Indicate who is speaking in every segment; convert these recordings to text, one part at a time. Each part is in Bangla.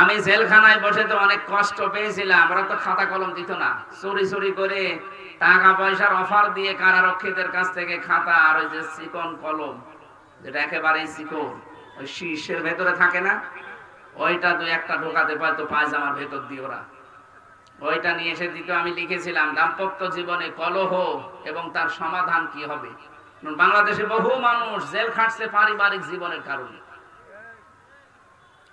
Speaker 1: আমি জেলখানায় বসে তো অনেক কষ্ট পেয়েছিলাম, ওরা তো খাতা কলম দিত না। চুরি চুরি করে টাকা পয়সার অফার দিয়ে কারারক্ষীদের কাছ থেকে খাতা আর ওই যে চিকন কলম, যেটা একেবারেই চিকন, ওই শীর্ষের ভেতরে থাকে না, ওইটা দু একটা ঢোকাতে পারতো পায়জামার ভেতর দিয়ে ওরা। ওইটা নিয়ে এসে দিত আমি লিখেছিলাম, দাম্পত্য জীবনে কলহ এবং তার সমাধান কি হবে? বাংলাদেশে বহু মানুষ জেল খাটছে পারিবারিক জীবনের কারণে।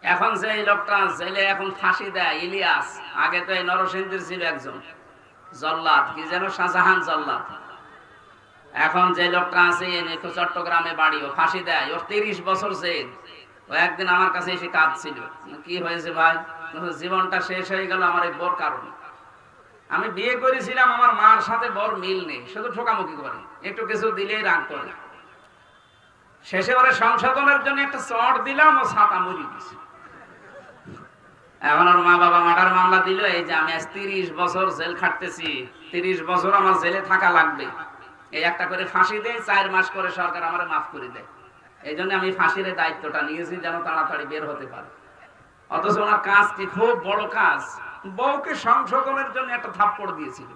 Speaker 1: এখন যে লোকটা জেলে এখন ফাঁসি দেয়, ইলিয়াস। আগে তো এই নরসিংদীর ছিল একজন। জল্লাদ, কি যেন শাহজাহান জল্লাদ। এখন যে লোকটা আছে তো চট্টগ্রামে বাড়ি ও ফাঁসি দেয়। ওর তিরিশ বছর জেল। ও একদিন আমার কাছে এসে কাঁদছিল। কি হয়েছে ভাই? জীবনটা শেষ হয়ে গেল আমার এই বোর কারণে। আমি বিয়ে করেছিলাম, আমার মার সাথে বর মিল নেই। শুধু ঠোকামুখি করে। একটু কিছু দিলেই রাগ করে শেষে ওরা সংশোধনের জন্য একটা চট দিলাম, ও ছাতা মুড়ি দিছে। এখন ওর মা বাবা মার্ডার মামলা দিল, এই যে আমি আজ তিরিশ বছর জেল খাটতেছি, তিরিশ বছর আমার জেলে থাকা লাগবে। এই একটা করে ফাঁসি দেয়, চার মাস করে সরকার আমার মাফ করে দেয়। এই জন্য আমি ফাঁসির দায়িত্বটা নিয়েছি যেন তাড়াতাড়ি বের হতে পারে। অথচ ওনার কাজ কি খুব বড় কাজ। বউকে সংশোধনের জন্য একটা থাপ্পড় দিয়েছিল।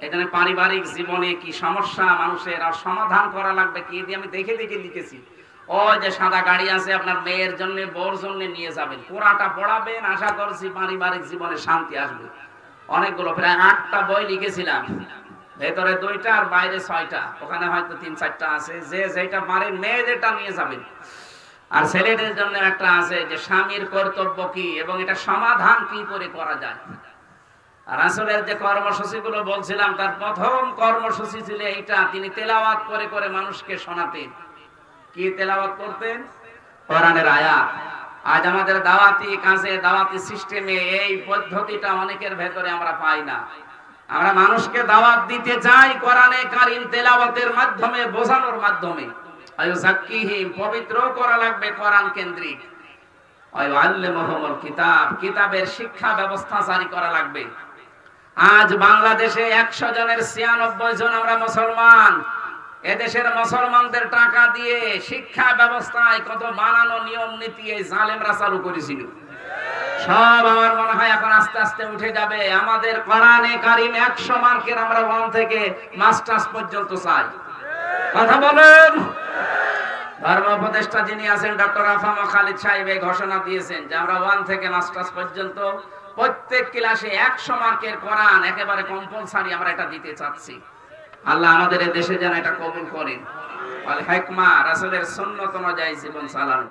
Speaker 1: এখানে পারিবারিক জীবনে কি সমস্যা মানুষের আর সমাধান করা লাগবে কি দিয়ে আমি দেখে দেখে লিখেছি। ও যে সাদা গাড়ি আছে আপনার মেয়ের জন্য বোর জন্য নিয়ে যাবেন। পুরাটা পড়াবেন, আশা করছি পারিবারিক জীবনে শান্তি আসবে। অনেকগুলো, প্রায় আটটা বই লিখেছিলাম। ভেতরে দুইটা আর বাইরে ছয়টা। ওখানে হয়তো তিন চারটা আছে। যে যেটা নিয়ে যাবেন। আর ছেলেদের জন্য একটা আছে যে স্বামীর কর্তব্য কি এবং এটা সমাধান কি করে করা যায়। আর আসলের যে কর্মসূচি গুলো বলছিলাম, তার প্রথম কর্মসূচি ছিল এইটা। তিনি তেলাওয়াত করে করে মানুষকে শোনাতেন। কি তেলাওয়াত করতেন? কোরআনের আয়াত। আজ আমাদের দাওয়াতি কাজে, দাওয়াতি সিস্টেমে এই পদ্ধতিটা অনেকের ভেতরে আমরা পাই না। আমরা মানুষকে দাওয়াত দিতে চাই কোরআনে কারিম তেলাওয়াতের মাধ্যমে, বোঝানোর মাধ্যমে। পবিত্র করা লাগবে কোরআন কেন্দ্রিক। আল্লামুহুমুল কিতাব, কিতাবের শিক্ষা ব্যবস্থা জারি করা লাগবে। আজ বাংলাদেশে একশো জনের ছিয়ানব্বই জন আমরা মুসলমান। এদেশের মুসলমানদের টাকা দিয়ে শিক্ষা ব্যবস্থায় কত বানানো নিয়ম নীতি এই জালেমরা চালু করেছিল। সব আমার মনে হয় এখন আস্তে আস্তে উঠে যাবে। আমাদের কোরআনে কারিম একশো মার্কের আমরা ওয়ান থেকে মাস্টার্স পর্যন্ত চাই। কথা বলেন। ধর্ম উপদেষ্টা যিনি আছেন, ডক্টর আফামা খালিদ সাহেব ঘোষণা দিয়েছেন যে আমরা ওয়ান থেকে মাস্টার্স পর্যন্ত প্রত্যেক ক্লাসে একশো মার্কের কোরআন একেবারে কম্পালসারি আমরা এটা দিতে চাচ্ছি। আল্লাহ আমাদের দেশে যেন এটা কবুল করেন হেকমা রাসেলের সুন্নত অনুযায়ী জীবন চালান।